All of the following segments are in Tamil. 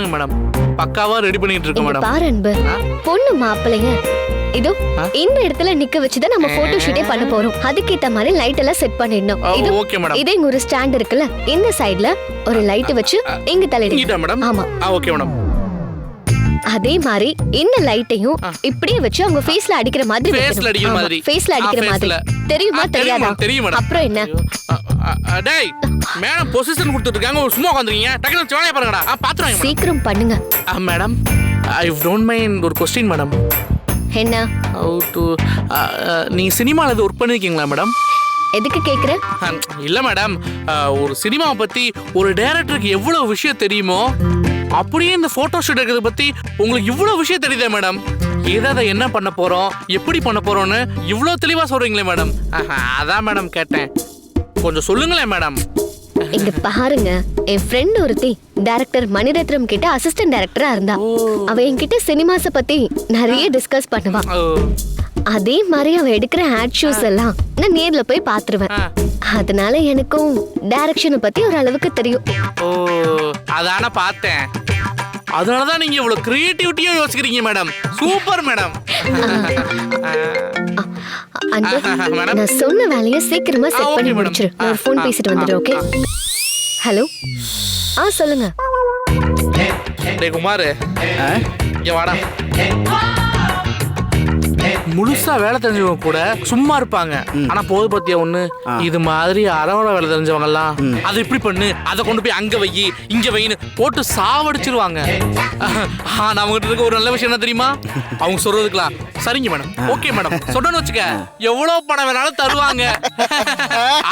பாருங்க மேடம். பக்காவா ரெடி பண்ணிட்டு இருக்கேன் இங்க மேடம். பாரு அன்பு? பொண்ணு மாப்பிள்ளைங்க. இதோ? இந்த இடத்துல நிக்க வச்சுதான் நம்ம போட்டோ ஷூட்டே பண்ண போறோம். அதுக்கேத்த மாதிரி லைட் எல்லாம் செட் பண்ணிடணும். இது ஓகே மேடம். இதே இங்க ஒரு ஸ்டாண்ட் இருக்குல்ல. இந்த சைடுல ஒரு லைட் வச்சு இங்க தலையிட மேடம்? ஆமா. Okay madam. அதே மாதிரி இந்த லைட்டையும். இப்படியே வச்சு அவங்க ஃபேஸ்ல அடிக்கிற மாதிரி ஃபேஸ்ல அடிக்கிற மாதிரி. ஃபேஸ்ல அடிக்கிற மாதிரி. தெரியுமா தெரியாதா? தெரியும் அப்புறம் என்ன? டேய் மேடம் பொசிஷன் கொடுத்துட்டு இருக்காங்க. ஒரு சும்மா உட்காந்துருக்கீங்க டக்குனு வேலையை பாருங்கடா. மேடம். சீக்கிரம் பண்ணுங்க. மேடம் ஐ டோன்ட் மைண்ட் ஒரு கொஸ்டின் மேடம். என்ன? ஹவு டு நீங்க சினிமாவில் ஒர்க் பண்ணிருக்கீங்களா மேடம்? எதுக்கு கேக்குற? இல்ல மேடம். ஒரு சினிமாவை பத்தி ஒரு டைரக்டருக்கு எவ்வளவு விஷயம் தெரியுமோ அப்படியே இந்த போட்டோ ஷூட் இருக்கிறத பத்தி உங்களுக்கு இவ்வளவு விஷயம் தெரியுதே மேடம் ஏதாவது என்ன பண்ண போறோம்? எப்படி பண்ண போறோம்னு இவ்வளவு தெளிவா சொல்றீங்களே மேடம் அதான் மேடம் கேட்டேன். கொஞ்சம் சொல்லுங்களேன் மேடம் இங்க பாருங்க. என் ஃப்ரெண்ட் ஒருத்தி டைரக்டர் மணிரத்னம் கிட்ட அசிஸ்டன்ட் டைரக்டரா இருந்தா. அவ என்கிட்ட சினிமாஸ பத்தி நிறைய டிஸ்கஸ் பண்ணுவா. அதே மாதிரி அவ எடுக்கிற ஆட் ஷூஸ் எல்லாம் நான் நேர்ல போய் பாத்துருவேன். அதனால எனக்கும் டைரக்ஷனை பத்தி ஒரு அளவுக்கு தெரியும். ஓ அதான பார்த்தேன். அதனாலதான் நீங்க இவ்வளவு கிரியேட்டிவிட்டியா யோசிக்கிறீங்க மேடம் சூப்பர் மேடம் மேடம். நான் சொன்ன வேலையை சீக்கிரமா செட் பண்ணி. முடிச்சிரு. நான் ஃபோன் பேசிட்டு வந்துடுறேன் ஓகே. ஹலோ ஆ. சொல்லுங்க. டேய் குமார். இங்க வாடா. முழுசா வேலை தெரிஞ்சவங்க கூட சும்மா இருப்பாங்க. ஆனா போது பத்தியா ஒண்ணு? இது மாதிரி அறவட வேலை தெரிஞ்சவங்க எல்லாம் அதை இப்படி பண்ணு அதை கொண்டு போய் அங்க வை இங்க வைன்னு போட்டு சாவடிச்சிருவாங்க. ஆனா அவங்க இருக்க ஒரு நல்ல விஷயம் என்ன தெரியுமா? அவங்க சொல்றதுக்கலாம் சரிங்க மேடம் ஓகே மேடம். சொன்னோன்னு வச்சுக்க எவ்வளவு பணம் வேணாலும் தருவாங்க.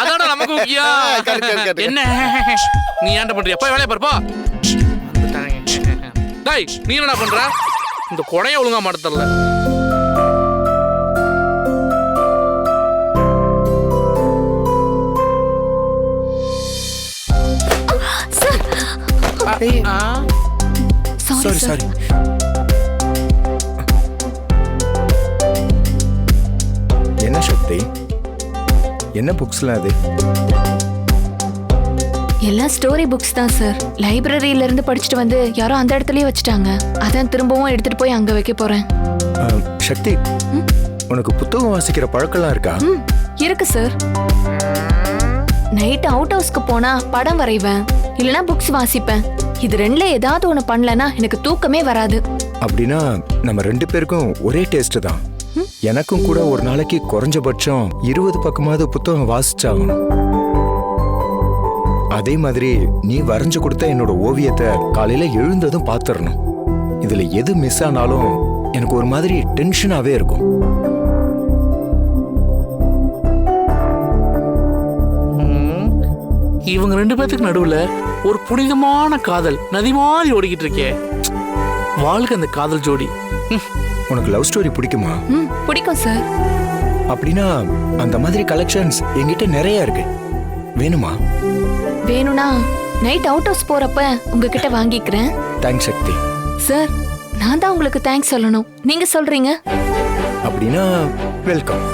அதோட நமக்கு முக்கியம். என்ன? நீ ஏன்டா பண்றியா? போய் வேலையை பாருப்பா டேய் நீ என்னடா பண்ற? இந்த கொடைய ஒழுங்கா மாட்ட சாரி சாரி என்ன சக்தி? என்ன புக்ஸ்லாம் அது? எல்லாம் ஸ்டோரி புக்ஸ் தான் சார் லைப்ரரியில இருந்து படிச்சுட்டு வந்து யாரோ அந்த இடத்துலயே வச்சுட்டாங்க. அதான் திரும்பவும் எடுத்துட்டு போய் அங்க வைக்க போறேன். சக்தி உனக்கு புத்தகம் வாசிக்கிற பழக்கம்லாம் இருக்கா? இருக்கு சார் நைட் அவுட் ஹவுஸ்க்கு போனா படம் வரைவேன் இல்லனா புக்ஸ் வாசிப்பேன். இது ரெண்டுல ஏதாவது ஒண்ணு பண்ணலனா எனக்கு தூக்கமே வராது. அப்படின்னா நம்ம ரெண்டு பேருக்கும் ஒரே டேஸ்ட் தான். எனக்கும் கூட ஒரு நாளைக்கு குறைஞ்சபட்சம் இருபது பக்கமாவது புத்தகம் வாசிச்சாகணும். அதே மாதிரி நீ வரைஞ்சு கொடுத்த என்னோட ஓவியத்தை காலையில எழுந்ததும் பாத்துடணும் இதுல எது மிஸ் ஆனாலும் எனக்கு ஒரு மாதிரி டென்ஷனாவே இருக்கும். இவங்க ரெண்டு பேத்துக்கு நடுவுல ஒரு புனிதமான காதல் நதி மாதிரி ஓடிக்கிட்டு இருக்கே. வாழ்க்கை அந்த காதல் ஜோடி. உனக்கு லவ் ஸ்டோரி பிடிக்குமா? பிடிக்கும் சார் அப்படின்னா அந்த மாதிரி கலெக்ஷன்ஸ் என்கிட்ட நிறைய இருக்கு. வேணுமா? வேணும்னா நைட் அவுட் ஹவுஸ் போறப்ப உங்ககிட்ட வாங்கிக்கிறேன். தேங்க்ஸ் சக்தி. சார் நான் தான் உங்களுக்கு தேங்க்ஸ் சொல்லணும். நீங்க சொல்றீங்க? அப்படின்னா வெல்கம்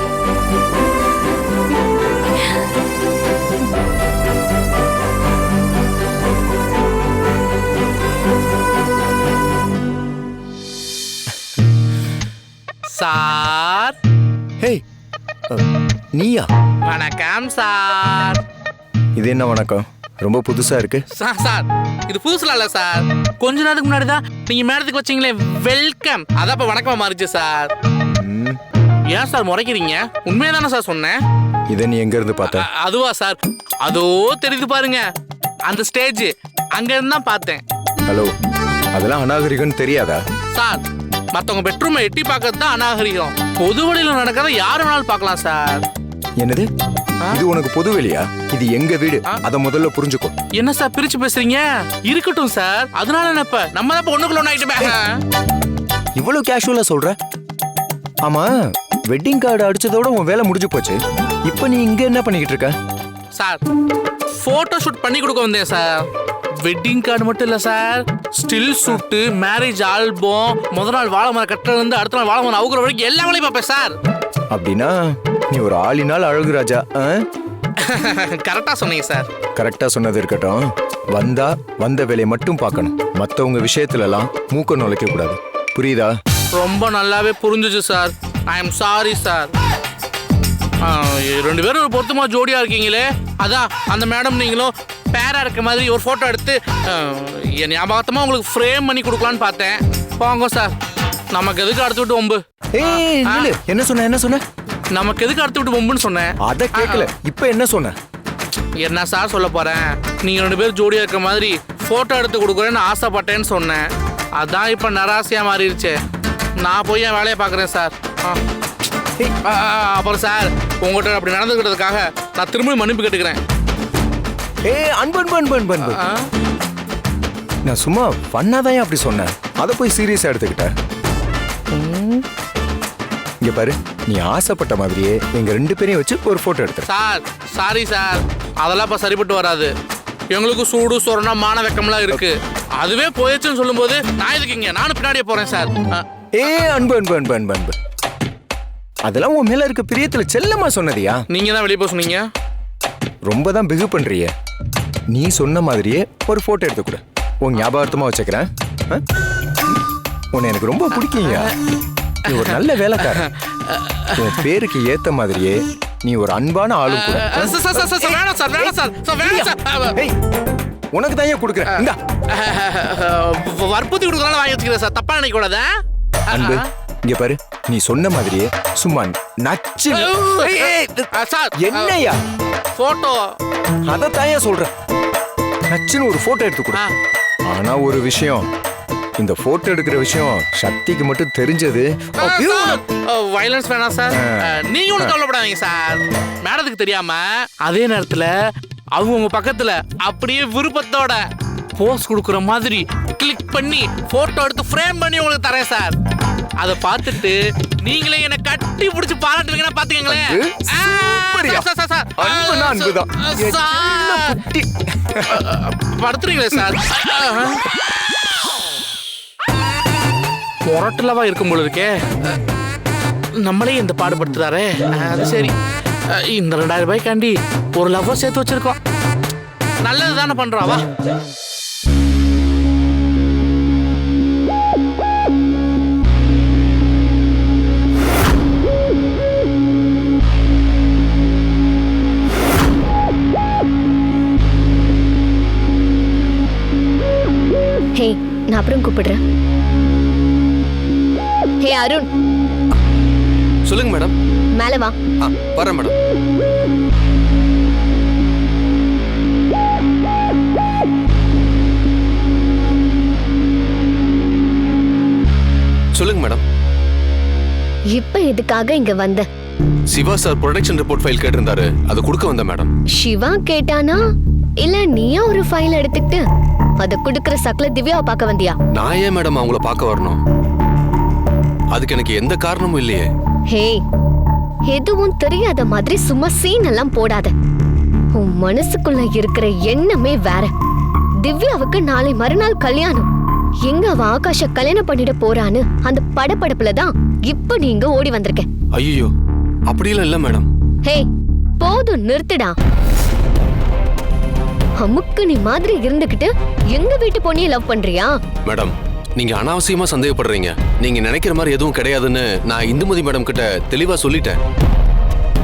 சார். ஹே நீயா? வணக்கம் சார். இது என்ன வணக்கம்? ரொம்ப புதுசா இருக்கு. சார் சார் இது புதுசுல இல்ல சார். கொஞ்ச நேரத்துக்கு முன்னாடி தான் நீங்க மேடத்துக்கு வச்சீங்களே வெல்கம். அதான் இப்ப வணக்கமா மாறிச்சு சார். ஏன் சார் முறைக்கிறீங்க? உண்மையா தானே சார் சொன்னேன். இதை நீ எங்க இருந்து பார்த்த அதுவா சார். அதோ தெரியுது பாருங்க. அந்த ஸ்டேஜ். அங்க இருந்து தான் பார்த்தேன். ஹலோ அதெல்லாம் அநாகரிகம்னு தெரியாதா? சார் மத்தவங்க பெட்ரூமை எட்டி பார்க்கறது தான் அநாகரிகம். பொது வழியில நடக்கிறத யாரு வேணாலும் பார்க்கலாம் சார். என்னது? இது உனக்கு பொது வெளியா? இது எங்க வீடு. அத முதல்ல புரிஞ்சுக்கோ. என்ன சார் பிரிச்சு பேசுறீங்க? இருக்கட்டும் சார். அதனால என்ன இப்ப? நம்ம தான் ஒண்ணுக்குள்ள ஒண்ணு ஆயிட்டுமே இவ்வளவு கேஷுவலா சொல்ற? ஆமா வெட்டிங் கார்டு அடிச்சதோட உன் வேலை முடிஞ்சு போச்சு. இப்போ நீ இங்க என்ன பண்ணிக்கிட்டு இருக்க? சார் போட்டோ ஷூட் பண்ணி கொடுக்க வந்தேன் சார். வெட்டிங் கார்டு மட்டும் இல்ல sir still shoot marriage album முத நாள் வாழை மரம் கட்டுறது இருந்து அடுத்த நாள் வாழை மரம் அவுக்குற வரைக்கும் எல்லா வேலையும் பார்ப்பேன் சார் அப்படின்னா நீ ஒரு ஆளினால் அழகு ராஜா? கரெக்டா சொன்னீங்க சார் கரெக்டா சொன்னது இருக்கட்டும். வந்தா வந்த வேலையை மட்டும் பார்க்கணும். மத்தவங்க விஷயத்துல எல்லாம் மூக்க நுழைக்க கூடாது. புரியுதா? ரொம்ப நல்லாவே புரிஞ்சுச்சு sir I am sorry sir ரெண்டு பேரும் ஒரு பொருத்தமா ஜோடியா இருக்கீங்களே. அதான் அந்த மேடம் நீங்களும் பேரா இருக்க மாதிரி ஒரு போட்டோ எடுத்து என் ஞாபகத்தமா உங்களுக்கு ஃப்ரேம் பண்ணி கொடுக்கலான்னு பார்த்தேன். போங்க சார் நமக்கு எதுக்கு அடுத்து விட்டு ஒம்பு ஏய் நில்லு. என்ன சொன்ன என்ன சொன்ன? நமக்கு எதுக்கு அடுத்து விட்டு ஒம்புன்னு சொன்னேன் அத கேட்கல இப்ப என்ன சொன்ன? என்ன சார் சொல்ல போறேன்? நீங்க ரெண்டு பேரும் ஜோடியா இருக்க மாதிரி போட்டோ எடுத்து கொடுக்குறேன்னு ஆசைப்பட்டேன்னு சொன்னேன் அதான் இப்ப நராசியா மாறிடுச்சு நான் போய் என் வேலையை பார்க்குறேன் சார் ஆ. ஆ, ஆ, அப்புறம் சார் உங்கள்கிட்ட அப்படி நடந்துக்கிட்டதுக்காக நான் திரும்பி மன்னிப்பு கேட்டுக்கிறேன். ஏய் அன்பு அன்பு அன்பு அன்பு? நான் சும்மா பண்ணாதான் அப்படி சொன்னேன்? அதை போய் சீரியஸா எடுத்துக்கிட்ட. இங்க பாரு நீ ஆசைப்பட்ட மாதிரியே எங்க ரெண்டு பேரையும் வச்சு ஒரு போட்டோ எடுத்துற சார் சாரி சார். அதெல்லாம் இப்போ சரிப்பட்டு வராது. எங்களுக்கு சூடு சொரணா மான வெக்கம்லாம் இருக்கு. அதுவே போயிடுச்சுன்னு சொல்லும்போது நான் எதுக்கு இங்க? நானும் பின்னாடியே போறேன் சார். ஏ அன்பு அன்பு அன்பு அன்பு அன்பு. அதெல்லாம் உன் மேல இருக்க பிரியத்துல செல்லமா சொன்னதியா? நீங்க தான் வெளியே போக சொன்னீங்க. ரொம்ப தான் பிகு பண்றியே. நீ சொன்ன மாதிரியே ஒரு போட்டோ எடுத்து கொடு உன் ஞாபகார்த்தமா வச்சுக்கிறேன்? உன்னை எனக்கு ரொம்ப பிடிக்குங்க நீ ஒரு நல்ல வேலைக்காரன் உன் பேருக்கு ஏத்த மாதிரியே நீ ஒரு அன்பான ஆளும் கூட உனக்கு தான் ஏன் கொடுக்குறேன் இந்தா வற்புறுத்தி கொடுக்கறனால வாங்கி வச்சுக்கிறேன் சார் தப்பா நினைக்க கூடாதா அன்பு இங்க பாரு நீ சொன்ன மாதிரியே சும்மா நச்சு என்னய்யா போட்டோ அதைத்தான் ஏன் சொல்றேன் நச்சுன்னு ஒரு போட்டோ எடுத்து கொடு. ஆனா ஒரு விஷயம் இந்த போட்டோ எடுக்கிற விஷயம் சக்திக்கு மட்டும் தெரிஞ்சது. வயலன்ஸ் வேணாம் சார் நீங்க ஒன்றும் கவலைப்படாதீங்க சார் மேடத்துக்கு தெரியாம அதே நேரத்துல அவங்க உங்க பக்கத்துல அப்படியே விருப்பத்தோட போஸ் கொடுக்குற மாதிரி கிளிக் பண்ணி போட்டோ எடுத்து ஃப்ரேம் பண்ணி உங்களுக்கு தரேன் சார் அதை பார்த்துட்டு நீங்களே என்ன கட்டி பிடிச்சி பாராட்டுவீங்கன்னா பாத்துக்கங்களேன். படுத்துறீங்களே சார்? முரட்டுலவா இருக்கும் பொழுது இருக்கே. நம்மளே இந்த பாடுபடுத்துறாரே. அது சரி. இந்த ரெண்டாயிரம் ரூபாய்க்காண்டி ஒரு லவ்வ சேர்த்து வச்சிருக்கோம். நல்லது தானே பண்றோம் அப்புறம் கூப்பிடுறேன். ஹே அருண். சொல்லுங்க மேடம். மேல வா. ஆ வரேன் மேடம். சொல்லுங்க மேடம். இப்ப எதுக்காக இங்க வந்த? Siva sir production report file கேட்டிருந்தாரு. அதை கொடுக்க வந்தேன் மேடம். சிவா கேட்டானா? இல்ல நீயா ஒரு ஃபைல் எடுத்துக்கிட்டு? அத குடுக்கற சக்கல திவ்யாவை பார்க்க வந்தியா? நான் ஏன் மேடம் அவங்கள பார்க்க வரணும்? அதுக்கு எனக்கு எந்த காரணமும் இல்லையே. ஹே எதுவும் தெரியாத மாதிரி சும்மா சீன் எல்லாம் போடாத. உன் மனசுக்குள்ள இருக்கிற எண்ணமே வேற. திவ்யாவுக்கு நாளை மறுநாள் கல்யாணம். எங்க அவ ஆகாஷ கல்யாணம் பண்ணிட போறான்னு அந்த படபடப்புல தான் இப்ப நீங்க ஓடி வந்திருக்க. ஐயோ அப்படியெல்லாம் இல்லை மேடம். ஹே போதும் நிறுத்துடா. அமுக்கு நீ மாதிரி இருந்துகிட்டு எங்க வீட்டு பொண்ணிய லவ் பண்றியா? மேடம் நீங்க அனாவசியமா சந்தேகப்படுறீங்க. நீங்க நினைக்கிற மாதிரி எதுவும் கிடையாதுன்னு நான் இந்துமதி மேடம் கிட்ட தெளிவா சொல்லிட்டேன்.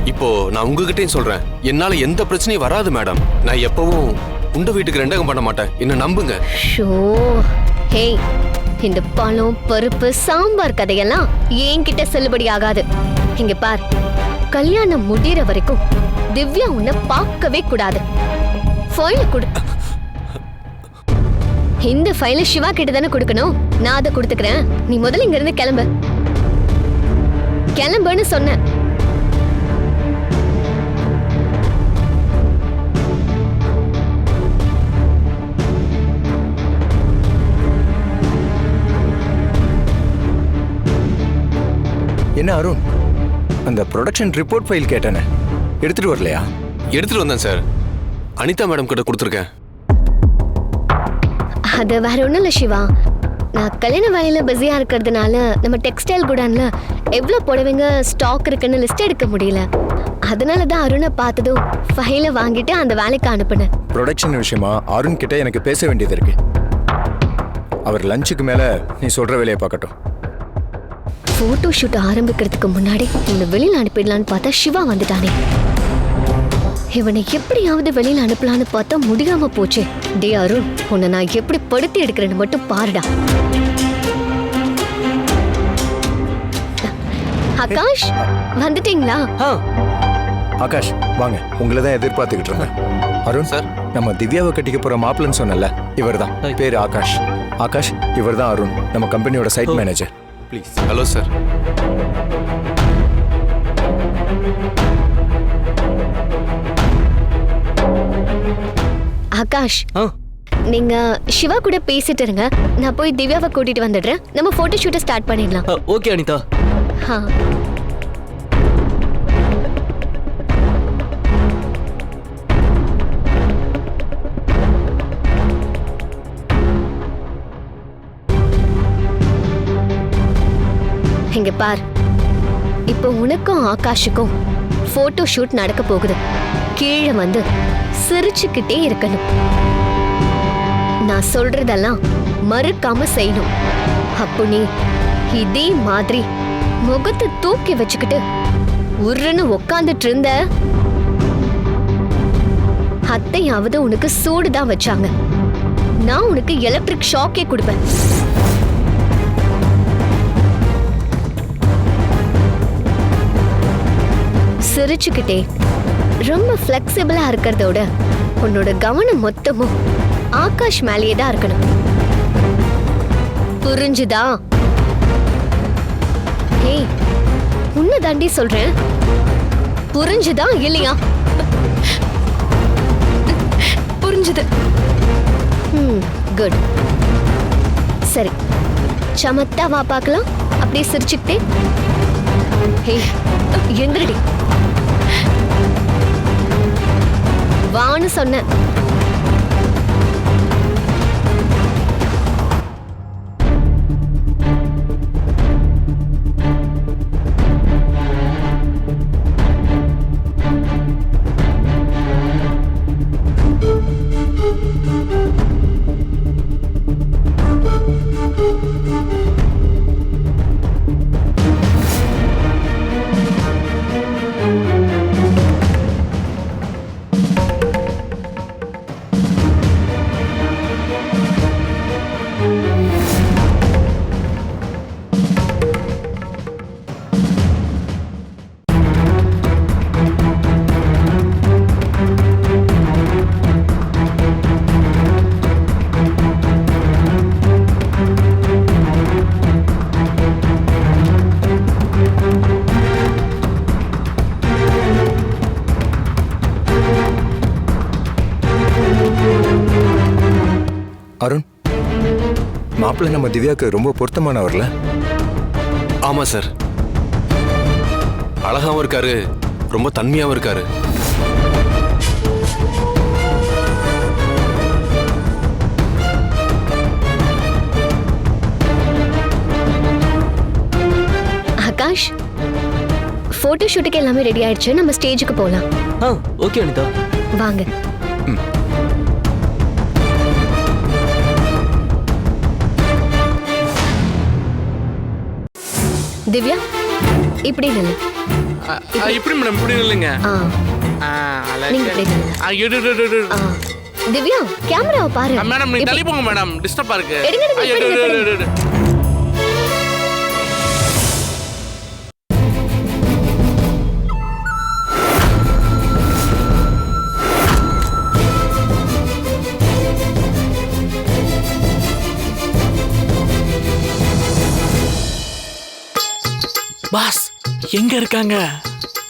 இப்போ நான் உங்ககிட்டயும் சொல்றேன். என்னால எந்த பிரச்சனையும் வராது மேடம். நான் எப்பவும் உண்ட வீட்டுக்கு ரெண்டகம் பண்ண மாட்டேன். என்ன நம்புங்க. ஷோ. ஹே இந்த பழம் பருப்பு சாம்பார் கதையெல்லாம் என்கிட்ட செல்லுபடி ஆகாது. இங்க பார் கல்யாணம் முடியற வரைக்கும் திவ்யா உன்னை பார்க்கவே கூடாது. ஃபைல கொடு. இந்த ஃபைல சிவா கிட்ட தானே கொடுக்கணும்? நான் அதை கொடுத்துக்கிறேன். நீ முதல்ல இங்க இருந்து கிளம்பு. கிளம்புன்னு சொன்னேன் என்ன அருண்? அந்த ப்ரொடக்ஷன் ரிப்போர்ட் ஃபைல் கேட்டேனே. எடுத்துட்டு வரலையா? எடுத்துட்டு வந்தேன் சார். அனிதா மேடம் கிட்ட கொடுத்துருக்கேன். அது வேற ஒண்ணும் இல்ல சிவா. நான் கல்யாண வேலையில பிஸியா இருக்கிறதுனால நம்ம டெக்ஸ்டைல் குடான்ல எவ்வளவு புடவைங்க ஸ்டாக் இருக்குன்னு லிஸ்ட் எடுக்க முடியல. அதனால தான் அருணை பார்த்ததும் ஃபைலை வாங்கிட்டு அந்த வேலைக்கு அனுப்புனேன். ப்ரொடக்ஷன் விஷயமா அருண் கிட்ட எனக்கு பேச வேண்டியது இருக்கு. அவர் லஞ்சுக்கு மேல நீ சொல்ற வேலையை பார்க்கட்டும். போட்டோ ஷூட் ஆரம்பிக்கிறதுக்கு முன்னாடி இவனை வெளியில அனுப்பிடலான்னு பார்த்தா சிவா வந்துட்டானே. இவனை எப்படியாவது வெளியில அனுப்பலான்னு பார்த்தா முடியாம போச்சே. டே அருண் உன்னை நான் எப்படி படுத்தி எடுக்கிறேன்னு மட்டும் பாருடா. ஆகாஷ் வந்துட்டீங்களா? ஆகாஷ் வாங்க. உங்களை தான் எதிர்பார்த்துக்கிட்டு இருந்தேன். அருண் சார். நம்ம திவ்யாவை கட்டிக்க போற மாப்பிள்ளைன்னு சொன்னல இவர் தான் பேரு ஆகாஷ். ஆகாஷ் இவர் தான் அருண் நம்ம கம்பெனியோட site manager. Please hello sir. Akash நீங்க சிவா கூட பேசிட்டு இருங்க. நான் போய் திவ்யாவை கூட்டிட்டு வந்துடுறேன். நம்ம போட்டோ ஷூட்டை ஸ்டார்ட் பண்ணிடலாம். ஓகே அனிதா. இங்க பார். இப்போ உனக்கும் ஆகாஷுக்கும் போட்டோ ஷூட் நடக்க போகுது. கீழே வந்து சிரிச்சுக்கிட்டே இருக்கணும். நான் சொல்றதெல்லாம் மறுக்காம செய்யணும். அப்போ நீ இதே மாதிரி முகத்தை தூக்கி வச்சுக்கிட்டு உருன்னு உக்காந்துட்டு இருந்த அத்தையாவது உனக்கு சூடு தான் வச்சாங்க. நான் உனக்கு எலக்ட்ரிக் ஷாக்கே கொடுப்பேன். சிரிச்சுக்கிட்டே ரொம்ப ஃப்ளெக்சிபிளா இருக்கிறதோட உன்னோட கவனம் மொத்தமும் ஆகாஷ் மேலேயே தான் இருக்கணும். புரிஞ்சுதா? ஏய் உன்னை தாண்டி சொல்றேன். புரிஞ்சுதா இல்லையா? புரிஞ்சுது. ம் குட் சரி சமத்தா வா பார்க்கலாம். அப்படியே சிரிச்சுக்கிட்டே. ஏய் எந்திரடி. வான்னு சொன்னேன். அருண் மாப்பிள்ளை நம்ம திவ்யாவுக்கு ரொம்ப பொருத்தமானவர்ல? ஆமா சார். அழகாவும் இருக்காரு ரொம்ப தன்மையாவும் இருக்காரு. ஆகாஷ் போட்டோ ஷூட்டுக்கு எல்லாமே ரெடி ஆயிடுச்சு. நம்ம ஸ்டேஜுக்கு போலாம். ஆ ஓகே அனிதா. வாங்க. திவ்யா? இப்படி நில்லு இப்படி மேடம் இப்படி இல்லைங்க. நீங்க இப்படி. திவ்யா கேமராவை பாரு. மேடம் நீங்க தள்ளி போங்க மேடம். டிஸ்டர்பா இருக்கு. பாஸ் எங்க இருக்காங்க?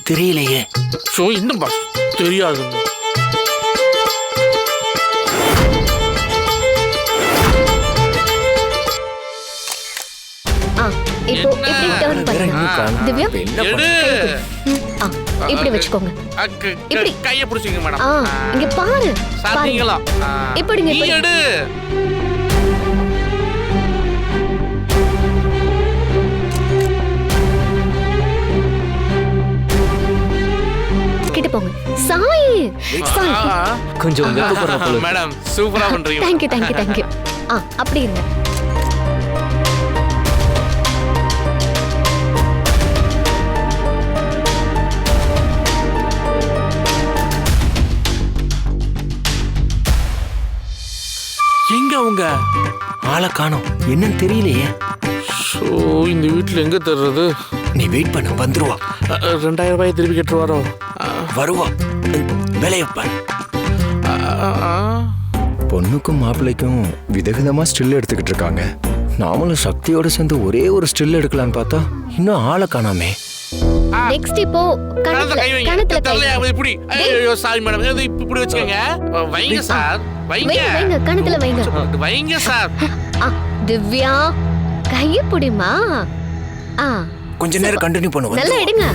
தெரியலையே. ஷோ இந்த பாஸ்? தெரியாது. ஆ இப்போ இப்படி டர்ன் பண்ணுங்க திவ்யா? எடு. ஆ இப்படி வச்சுக்கோங்க. இப்படி. கைய பிடிச்சிங்க மேடம் இங்க பாரு. பாருங்க சாத்தீங்களா இப்படிங்க, நீ இப்படி. எடு போங்க. சாய். சாய். கொஞ்சம். மேடம் சூப்பரா பண்றீங்க. தேங்க்யூ தேங்க்யூ தேங்க்யூ ஆ அப்படி இருங்க. எங்க அவங்க ஆளை காணோம்? என்னன்னு தெரியலையே. ஸோ இந்த வீட்டுல எங்க தர்றது? நீ வெயிட் பண்ணு வந்துருவா. ரெண்டாயிரம் ரூபாய் திருப்பி கட்டுருவாரோ அஹ், வருவா வேலையை பாரு. அஹ், அஹ். பொண்ணுக்கும் மாப்பிள்ளைக்கும் விதவிதமா ஸ்டில் எடுத்துக்கிட்டு இருக்காங்க. நாமளும் சக்தியோட சேர்ந்து ஒரே ஒரு ஸ்டில் எடுக்கலான்னு பார்த்தா இன்னும் ஆளை காணாமே. நெக்ஸ்ட் இப்போ கணத்துல கணத்துல கை? இப்படி. ஐயோ சாரி மேடம். இது இப்ப இப்படி வச்சுக்கோங்க. வைங்க சார். வைங்க. வைங்க கணத்துல வைங்க. வைங்க சார். ஆ திவ்யா கைய புடிமா ஆ. கொஞ்ச நேரம் கண்டினியூ பண்ணு நல்லா. எடுங்க.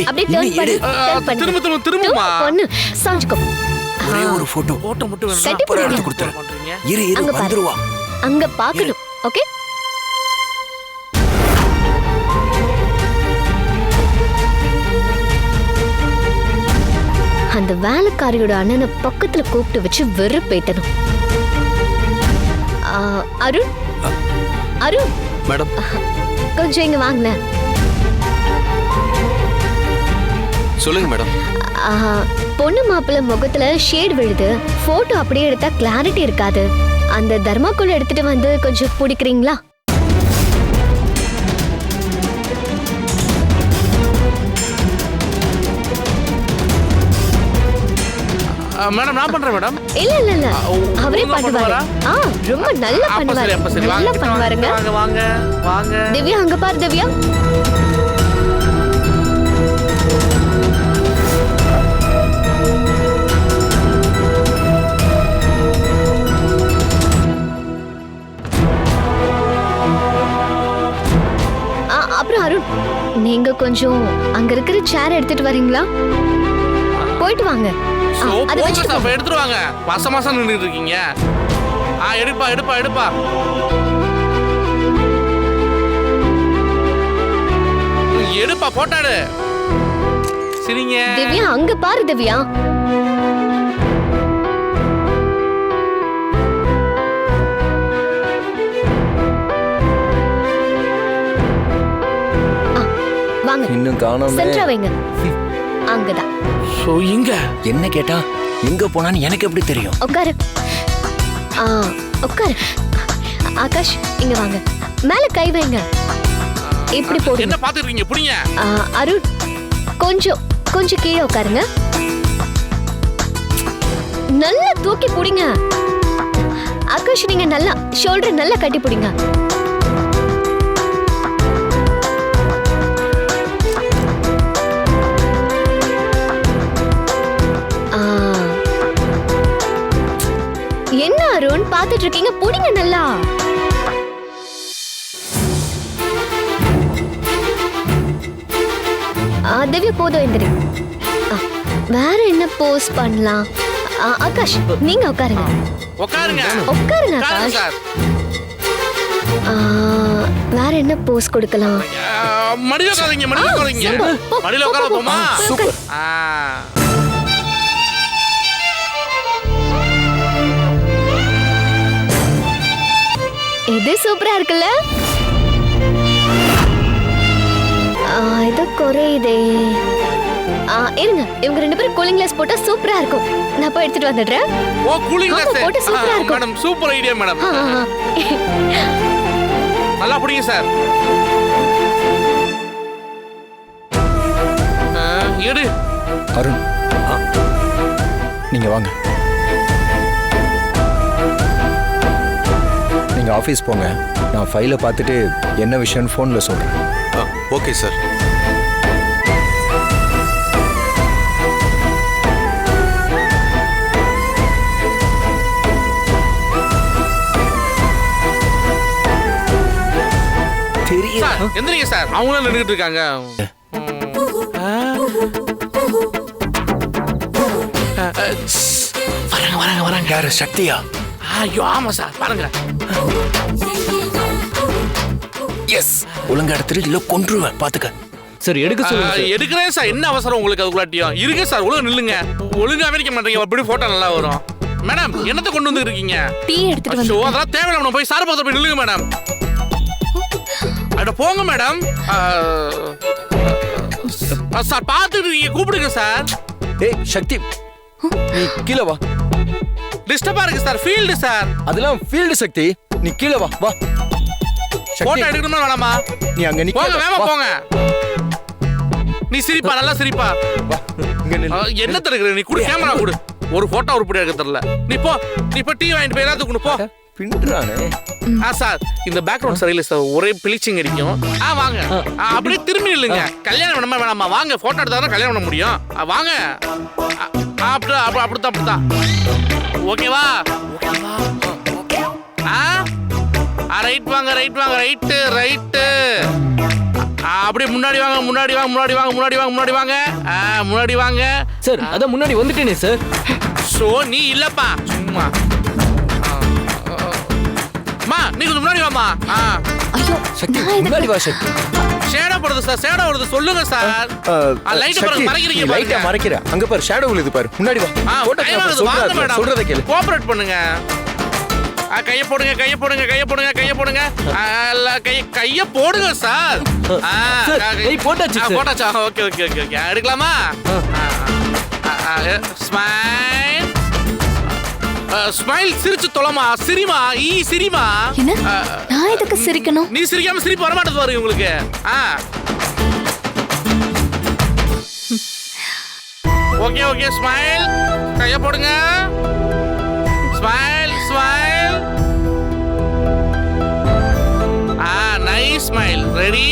அப்படியே இன்னும் டர்ன் பண்ணு எடு. அஹ், டர்ன் பண்ணு. திரும்ப திரும்ப திரும்பமா? பொண்ணு சாஞ்சுக்கோ ஒரே ஒரு போட்டோ ஓட்ட மட்டும் வேணும் கட்டி சூப்பரா போடுங்க. எடுத்து கொடுத்துரு பண்றீங்க இரு இரு அங்க பாரு. வந்துருவா. அங்க பாக்கணும் ஓகே அந்த வேலைக்காரியோட அண்ணனை பக்கத்துல கூப்பிட்டு வச்சு வெறுப்பேத்தணும். ஆ, அருண்? அருண்? மேடம். கொஞ்சம் இங்க வாங்கினேன் சொல்லுங்க மேடம். பொண்ணு மாப்பிள்ளை முகத்துல ஷேட் விழுது. போட்டோ அப்படியே எடுத்தா கிளாரிட்டி இருக்காது. அந்த தர்மாக்குள்ள எடுத்துட்டு வந்து கொஞ்சம் பிடிக்கிறீங்களா? மேடம் நான் பண்றேன் மேடம். இல்ல இல்ல இல்ல. அவரே பண்ணுவாரு? ஆ ரொம்ப நல்லா பண்ணுவாரு. அப்ப சரி நல்லா பண்ணுவாருங்க. வாங்க வாங்க வாங்க. திவ்யா அங்க பாரு திவ்யா. நீங்க கொஞ்சம் அங்க இருக்கிற சேர் எடுத்துட்டு வரீங்களா? போயிட்டு வாங்க. அதை வச்சுட்டு. எடுத்துட்டு வாங்க. மாசம் மாசம் நின்றுட்டு இருக்கீங்க. ஆ எடுப்பா எடுப்பா எடுப்பா. எடுப்பா போட்டாடு சரிங்க. திவ்யா அங்க பாரு திவ்யா. வாங்க. இன்னும் காணாம. சென்ட்ரா வைங்க. அங்கதான். சோ இங்க. என்ன கேட்டா? எங்க போனான்னு எனக்கு எப்படி தெரியும்? உட்காரு. ஆ உட்காரு. ஆகாஷ் இங்க வாங்க. மேல கை வைங்க. இப்படி போடுங்க? என்ன பாத்துட்டு இருக்கீங்க? புடிங்க. அருண் கொஞ்சம் கொஞ்சம் கீழே உட்காருங்க. நல்லா தூக்கி பிடிங்க. ஆகாஷ் நீங்க நல்லா ஷோல்டர் நல்லா கட்டி பிடிங்க. அருண் பாத்துட்டு இருக்கீங்க புடிங்க நல்லா. திவ்யா போதும் எந்திரி. வேற என்ன போஸ் பண்ணலாம்? ஆகாஷ் நீங்க உட்காருங்க. உட்காருங்க. உட்காருங்க ஆகாஷ். வேற என்ன போஸ் கொடுக்கலாம்? மடியில உட்காருங்க மடியில உட்காருங்க. சூப்பர். மடியில உட்கார போமா போ, இது சூப்பரா இருக்குல்ல? ஆ, இது குறையுதே. ஆ, இருங்க. இவங்க ரெண்டு பேரும் கூலிங் கிளாஸ் போட்டா சூப்பரா இருக்கும். நான் போய் எடுத்துட்டு வந்துடுறேன். ஓ கூலிங் ஆமா, போட்டு சூப்பரா இருக்கும். Madam super idea madam. நல்லா பிடிங்க சார் ஆ, எடு அருண் ஆ, நீங்க வாங்க. நீங்கள் ஆஃபீஸ் போங்க நான் ஃபைலை பார்த்துட்டு என்ன விஷயம்னு ஃபோனில் சொல்கிறேன் ஓகே சார் எந்திரிங்க சார் அவங்களும் நின்றுட்டு இருக்காங்க வராங்க வராங்க வராங்க யாரு சக்தியா ஐயோ ஆமா சார் பாருங்க எஸ் ஒழுங்கா எடுத்துட்டு இல்ல கொன்றுவேன். பாத்துக்க. சார் எடுக்க சொல்லுங்க சார். எடுக்கிறேன் சார். என்ன அவசரம் உங்களுக்கு அதுக்குள்ளாட்டியும் இருங்க சார் ஒழுங்கா நில்லுங்க. ஒழுங்காவே இருக்க மாட்டீங்க. அப்படி போட்டோ நல்லா வரும். மேடம் என்னத்தை கொண்டு வந்து இருக்கீங்க? டீ எடுத்துட்டு வந்து அதெல்லாம் தேவையில்ல. நம்ம போய் சார் பார்த்து போய் நில்லுங்க மேடம் அட போங்க மேடம் ஆ, ஆ, சார் பார்த்துட்டு நீங்க கூப்பிடுங்க சார். ஏய் சக்தி. நீ கீழே வா. டிஸ்டர்பா இருக்கு சார். Field sir. அதெல்லாம் ஃபீல்டு சக்தி. நீ கீழே வா வா. போட்டோ எடுக்கணுமா வேணாமா? நீ அங்க நிக்க. போங்க வேமா போங்க. நீ சிரிப்பா நல்லா சிரிப்பா. என்ன தருகிற நீ குடு கேமரா குடு. ஒரு போட்டோ உருப்படி எடுக்க தெரியல. நீ போ நீ போ டீ வாங்கிட்டு போய் எல்லாத்துக்கும் கொடு, போ. பின்றானே ஆ சார் இந்த பேக்ரவுண்ட் சரியில்லை சார். ஒரே பிளிச்சிங் அடிக்கும். ஆ வாங்க. அப்படியே திரும்பி இல்லைங்க கல்யாணம் வேணுமா வேணாமா? வாங்க போட்டோ எடுத்தா தான் கல்யாணம் பண்ண முடியும். வாங்க. அப்படிதான் அப்படி அப்படித்தான் அப்படித்தான் ஓகேவா? ரைட் வாங்க ரைட் வாங்க ரைட்டு ரைட்டு அப்படியே முன்னாடி வாங்க முன்னாடி வாங்க முன்னாடி வாங்க முன்னாடி வாங்க முன்னாடி வாங்க. முன்னாடி வாங்க. சார் அதான் முன்னாடி வந்துட்டேனே சார். ஷோ நீ இல்லப்பா. சும்மா. அம்மா நீ கொஞ்சம் முன்னாடி வாமா ஆ. ஐயோ முன்னாடி வா சக்தி. ஷேடா படுது சார் ஷேடா வருது. சொல்லுங்க சார். அ பாருங்க, மறைக்கிறீங்க லைட்டா. மறைக்கிற. அங்க பாரு ஷேடோ விழுது பாரு. முன்னாடி வா. சொல்றத- மேடம் சொல்றத கேளு. கோஆபரேட் பண்ணுங்க. ஆ கைய போடுங்க கைய போடுங்க கைய போடுங்க கைய போடுங்க. கை கைய போடுங்க சார். போட்டாச்சு. போட்டாச்சா? Okay okay okay okay. எடுக்கலாமா? ஸ்மைல் ஸ்மைல் சிரிச்சு தொலைமா சிரிமா ஈ சிரிமா. என்ன? நான் எதுக்கு சிரிக்கணும்? நீ சிரிக்காம சிரிப்பு வர மாட்டேது பாருங்க உங்களுக்கு ஆ. Okay okay smile. கைய போடுங்க. Smile smile. ஆ நைஸ் ஸ்மைல். ரெடி?